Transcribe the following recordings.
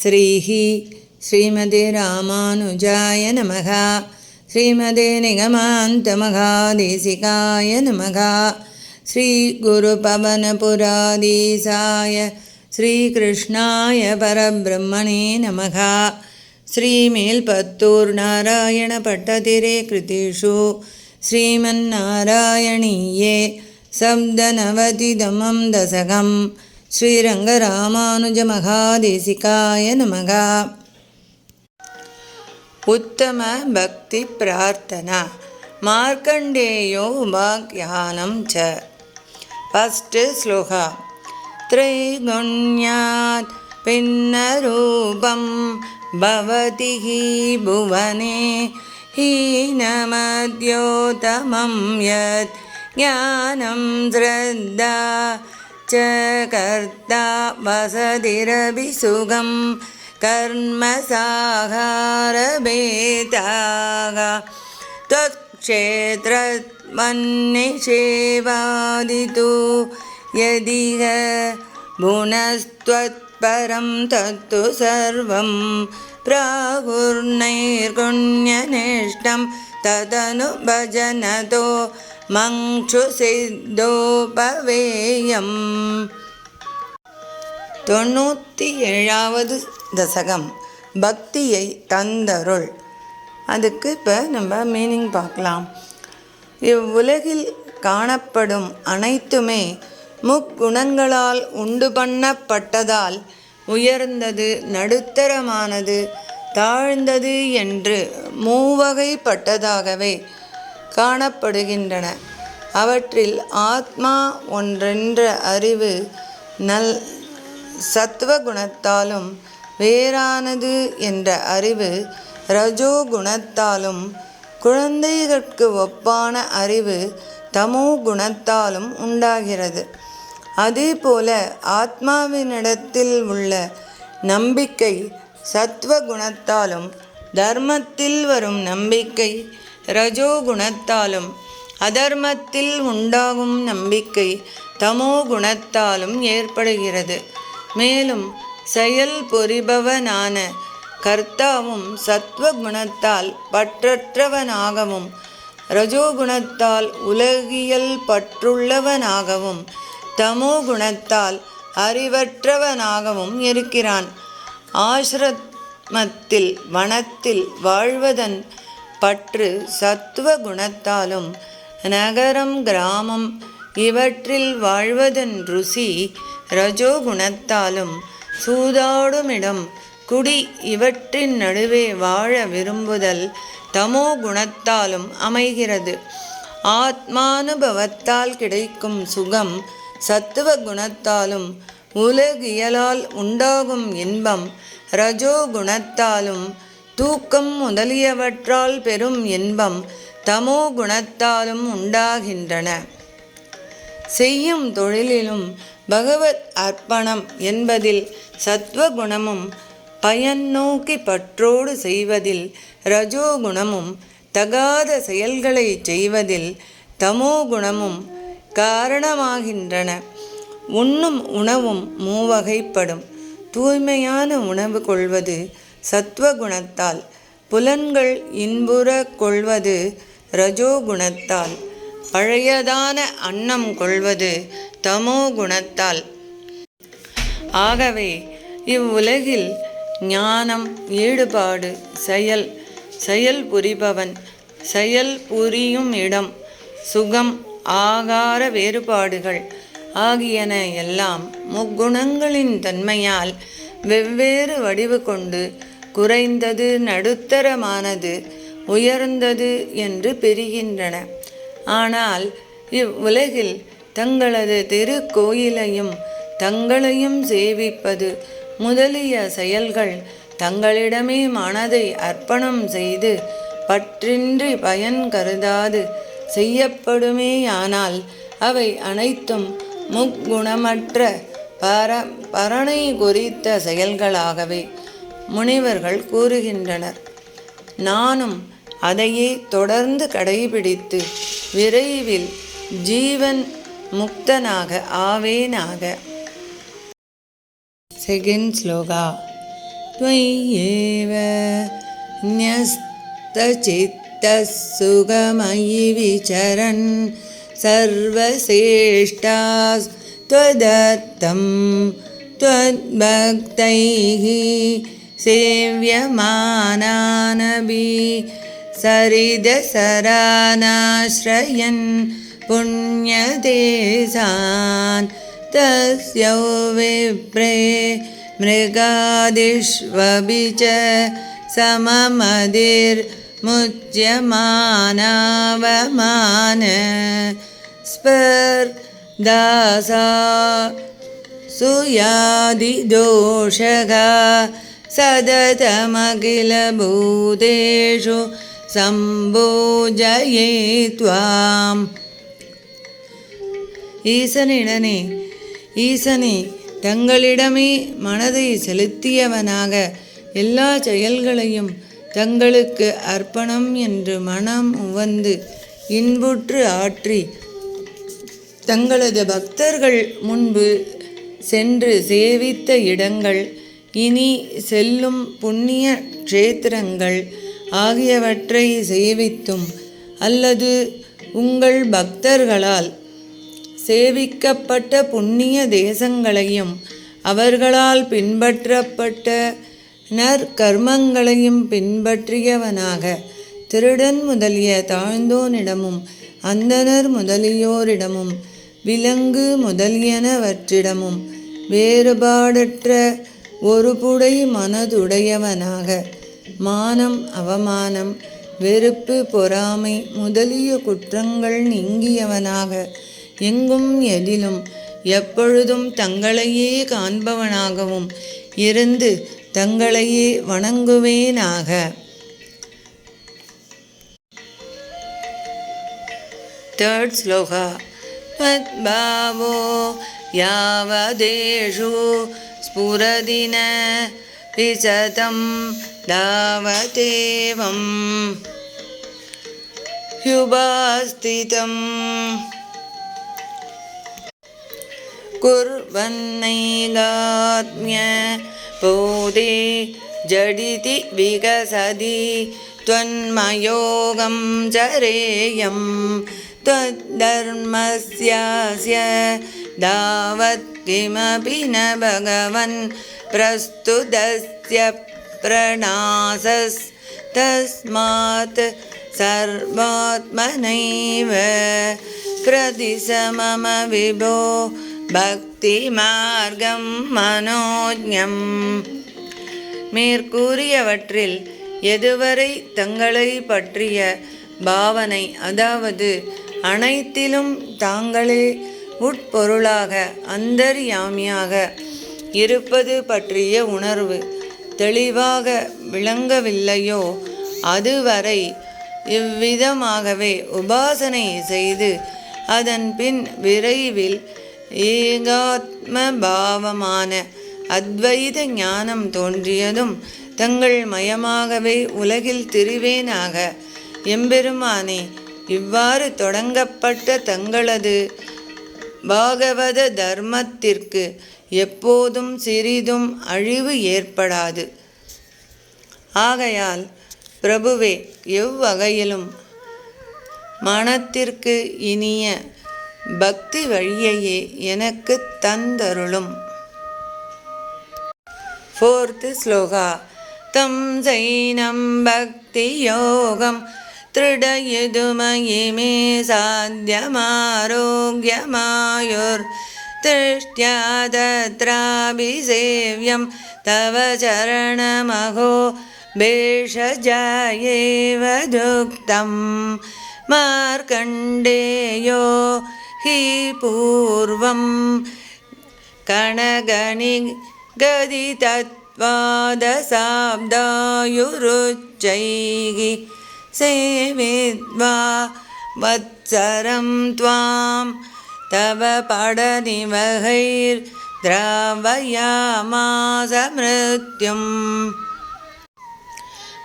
श्रीः श्रीमते रामानुजाय नमः श्रीमते निगमान्तमघादेशिकाय नमः श्रीगुरुपवनपुराधीशाय श्रीकृष्णाय परब्रह्मणे नमः श्रीमेल्पत्तूर् नारायणपट्टतिरे कृतिषु श्रीमन्नारायणीये शब्दनवतिदमं दशकं श्रीरङ्गरामानुजमहादेशिकाय नमः। उत्तम भक्तिप्रार्थना मार्कण्डेयो वाक्यानं च। फस्ट् श्लोक। त्रैगुण्यात् भिन्नरूपं भवति हि भुवने। हीनमद्योतमं यत् ज्ञानं श्रद्धा च कर्ता वसतिरपि सुखं कर्मसाहारभेदाः त्वत्क्षेत्रमन्निषेवादितु यदिह गुणस्त्वत्परं तत्तु सर्वं प्राहुर्नैर्गुण्यनिष्ठं तदनु भजनतो மங்சுசித்தோபவேயம் தொண்ணூற்றி ஏழாவது தசகம். பக்தியை தந்தருள். அதுக்கு இப்போ நம்ம மீனிங் பார்க்கலாம். இவ்வுலகில் காணப்படும் அனைத்துமே முக்குணங்களால் உண்டு பண்ணப்பட்டதால் உயர்ந்தது நடுத்தரமானது தாழ்ந்தது என்று மூவகைப்பட்டதாகவே காணப்படுகின்றன. அவற்றில் ஆத்மா ஒன்றென்ற அறிவு நல் சத்துவகுணத்தாலும் வேறானது என்ற அறிவு ரஜோகுணத்தாலும் குழந்தைகளுக்கு ஒப்பான அறிவு தமோ குணத்தாலும் உண்டாகிறது. அதேபோல ஆத்மாவினிடத்தில் உள்ள நம்பிக்கை சத்வகுணத்தாலும் தர்மத்தில் வரும் நம்பிக்கை ரஜோகுணத்தாலும் அதர்மத்தில் உண்டாகும் நம்பிக்கை தமோ குணத்தாலும் ஏற்படுகிறது. மேலும் செயல் பொறிபவனான கர்த்தாவும் சத்வகுணத்தால் பற்றற்றவனாகவும் ரஜோகுணத்தால் உலகியல் பற்றுள்ளவனாகவும் தமோ குணத்தால் அறிவற்றவனாகவும் இருக்கிறான். ஆசிரமத்தில் வனத்தில் வாழ்வதன் பற்று சத்துவ குணத்தாலும் நகரம் கிராமம் இவற்றில் வாழ்வதன் ருசி ரஜோகுணத்தாலும் சூதாடுமிடம் குடி இவற்றின் நடுவே வாழ விரும்புதல் தமோ குணத்தாலும் அமைகிறது. ஆத்மானுபவத்தால் கிடைக்கும் சுகம் சத்துவ குணத்தாலும் உலகியலால் உண்டாகும் இன்பம் ரஜோ குணத்தாலும் தூக்கம் முதலியவற்றால் பெறும் இன்பம் தமோ குணத்தாலும் உண்டாகின்றன. செய்யும் தொழிலிலும் பகவத் அர்ப்பணம் என்பதில் சத்வகுணமும் பயன் நோக்கி பற்றோடு செய்வதில் ரஜோகுணமும் தகாத செயல்களை செய்வதில் தமோ குணமும் காரணமாகின்றன. உண்ணும் உணவும் மூவகைப்படும். தூய்மையான உணவு கொள்வது சத்வகுணத்தால். புலன்கள் இன்புற கொள்வது ரஜோகுணத்தால். பழையதான அன்னம் கொள்வது தமோ குணத்தால் ஆகவே இவ்வுலகில் ஞானம் ஈடுபாடு செயல் செயல் புரிபவன் செயல் புரியும் இடம் சுகம் ஆகார வேறுபாடுகள் ஆகியன எல்லாம் முக்குணங்களின் தன்மையால் வெவ்வேறு வடிவு கொண்டு குறைந்தது நடுத்தரமானது உயர்ந்தது என்று பெறுகின்றன ஆனால் இவ்வுலகில் தங்களது திருக்கோயிலையும் தங்களையும் சேவிப்பது முதலிய செயல்கள் தங்களிடமே மனதை அர்ப்பணம் செய்து பற்றின்றி பயன் கருதாது செய்யப்படுமேயானால் அவை அனைத்தும் முக்குணமற்ற பர பரணை குறித்த செயல்களாகவே. முனிவர்கள் கூறுகின்றனர் நானும் அதையே தொடர்ந்து கடைபிடித்து விரைவில் ஜீவன் முக்தனாக ஆவேனாக செகண்ட் ஸ்லோகா त्वय्येव न्यस्तचित्तः सुगमयि विचरन् सर्वश्रेष्ठास्त्वदत्तं त्वद्भक्तैः सेव्यमानानपि सरिदसरानाश्रयन् पुण्यदेशान् तस्यौ विप्रे मृगादिष्वपि च सममदिर्मुच्यमानावमान स्पर्धासा सुयादिदोषगा सततमखिलभूतेषु சம்போஜயே துவாம் ஈசனிடனே ஈசனே தங்களிடமே மனதை செலுத்தியவனாக எல்லா செயல்களையும் தங்களுக்கு அர்ப்பணம் என்று மனம் உவந்து இன்புற்று ஆற்றி தங்களது பக்தர்கள் முன்பு சென்று சேவித்த இடங்கள் இனி செல்லும் புண்ணிய க்ஷேத்திரங்கள் ஆகியவற்றை சேவித்தும் அல்லது உங்கள் பக்தர்களால் சேவிக்கப்பட்ட புண்ணிய தேசங்களையும் அவர்களால் பின்பற்றப்பட்ட நற்கர்மங்களையும் பின்பற்றியவனாக திருடன் முதலிய தாழ்ந்தோனிடமும் அந்தனர் முதலியோரிடமும் விலங்கு முதலியனவற்றிடமும் வேறுபாடற்ற ஒரு புடை மனதுடையவனாக. மானம் அவமானம் வெறுப்பு பொறாமை முதலிய குற்றங்கள் நீங்கியவனாக. எங்கும் எதிலும் எப்பொழுதும் தங்களையே காண்பவனாகவும் இருந்து தங்களையே வணங்குவேனாக. தேர்ட் ஸ்லோகா மத்பாவோ யாவதேஷு स्फुरदिन विशतं धावतेवं ह्युबस्तितम् कुर्वन्निगात्म्य बोधे जडिति विकसति त्वन्मयोगं चरेयं त्वद्धर्मस्यास्य दावत् किमपि न भगवन् प्रस्तुतस्य प्रणासस्तस्मात् सर्वात्मनैव प्रदिश मम विभो பக்திமார்க்கம் மனோஜம் மேற்கூறியவற்றில் எதுவரை தங்களை பற்றிய பாவனை அதாவது அனைத்திலும் தாங்களே உட்பொருளாக அந்தர்யாமியாக இருப்பது பற்றிய உணர்வு தெளிவாக விளங்கவில்லையோ? அதுவரை இவ்விதமாகவே உபாசனை செய்து அதன் பின் விரைவில் ஏகாத்ம பாவமான அத்வைத ஞானம் தோன்றியதும் தங்கள் மயமாகவே உலகில் திரிவேனாக. எம்பெருமானே இவ்வாறு தொடங்கப்பட்ட தங்களது பாகவத தர்மத்திற்கு எப்போதும் சிறிதும் அழிவு ஏற்படாது. ஆகையால் பிரபுவே எவ்வகையிலும் மனத்திற்கு இனிய பக்தி வழியையே எனக்கு தந்தருளும். ஃபோர்த்து ஸ்லோகா தம் சைனம் பக்தி யோகம் तृडयितुमयि मे साध्यमारोग्यमायुर्तृष्ट्यादत्राभिसेव्यं तव चरणमघो भेषजाजयेव युक्तं मार्कण्डेयो हि पूर्वं कणगणि गदितत्वादशाब्दायुरुच्चैः सेविद्वा वत्सरं त्वां तव पडनिवहैर्द्रावयामास मृत्युम्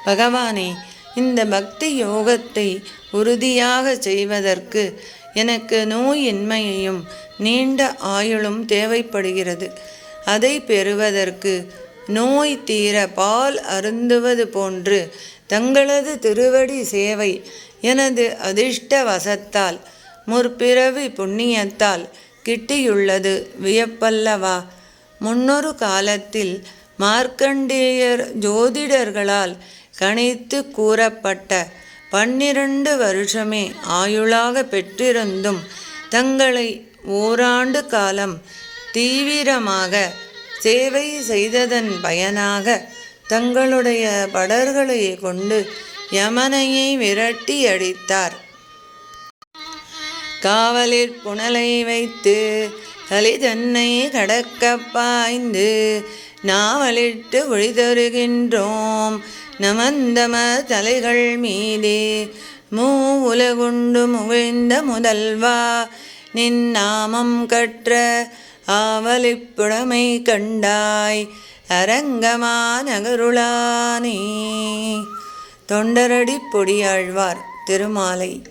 பகவானே இந்த பக்தி யோகத்தை உறுதியாக செய்வதற்கு எனக்கு நோயின்மையையும் நீண்ட ஆயுளும் தேவைப்படுகிறது அதை பெறுவதற்கு நோய் தீர பால் அருந்துவது போன்று தங்களது திருவடி சேவை எனது அதிர்ஷ்ட வசத்தால் முற்பிறவி புண்ணியத்தால் கிட்டியுள்ளது வியப்பல்லவா? முன்னொரு காலத்தில் மார்க்கண்டேயர் ஜோதிடர்களால் கணித்து கூறப்பட்ட பன்னிரண்டு வருஷமே ஆயுளாக பெற்றிருந்தும் தங்களை ஓராண்டு காலம் தீவிரமாக சேவை செய்ததன் பயனாக தங்களுடைய படர்களை கொண்டு யமனையை விரட்டி அடித்தார். காவலிற் புனலை வைத்து கலி தன்னை கடக்க பாய்ந்து நாவலிட்டு ஒழிதருகின்றோம் நமந்தம தலைகள் மீதே மூ உலகுண்டு முகிழ்ந்த முதல்வா நின் நாமம் கற்ற ஆவலிப்புடமை கண்டாய். அரங்கமானகருளானே. தொண்டரடி பொடியாழ்வார் திருமாலை